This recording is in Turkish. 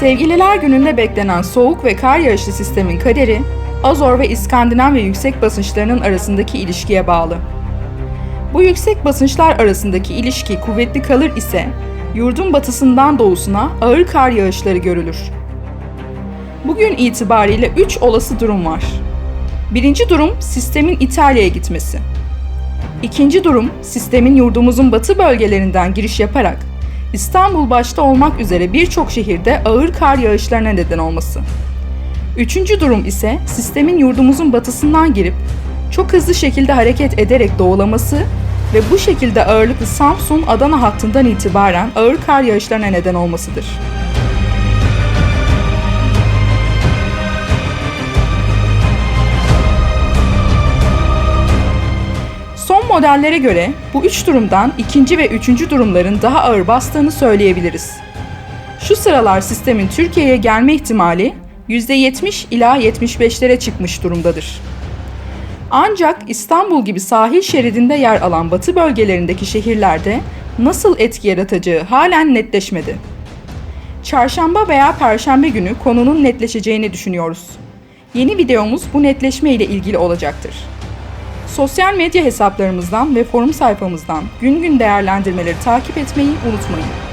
Sevgililer gününde beklenen soğuk ve kar yağışlı sistemin kaderi, Azor ve İskandinav ve yüksek basınçlarının arasındaki ilişkiye bağlı. Bu yüksek basınçlar arasındaki ilişki kuvvetli kalır ise, yurdun batısından doğusuna ağır kar yağışları görülür. Bugün itibariyle 3 olası durum var. Birinci durum sistemin İtalya'ya gitmesi. İkinci durum sistemin yurdumuzun batı bölgelerinden giriş yaparak İstanbul başta olmak üzere birçok şehirde ağır kar yağışlarına neden olması. Üçüncü durum ise sistemin yurdumuzun batısından girip çok hızlı şekilde hareket ederek doğulaması ve bu şekilde ağırlıklı Samsun-Adana hattından itibaren ağır kar yağışlarına neden olmasıdır. Modellere göre bu üç durumdan ikinci ve üçüncü durumların daha ağır bastığını söyleyebiliriz. Şu sıralar sistemin Türkiye'ye gelme ihtimali %70 ila 75'lere çıkmış durumdadır. Ancak İstanbul gibi sahil şeridinde yer alan batı bölgelerindeki şehirlerde nasıl etki yaratacağı halen netleşmedi. Çarşamba veya perşembe günü konunun netleşeceğini düşünüyoruz. Yeni videomuz bu netleşme ile ilgili olacaktır. Sosyal medya hesaplarımızdan ve forum sayfamızdan gün gün değerlendirmeleri takip etmeyi unutmayın.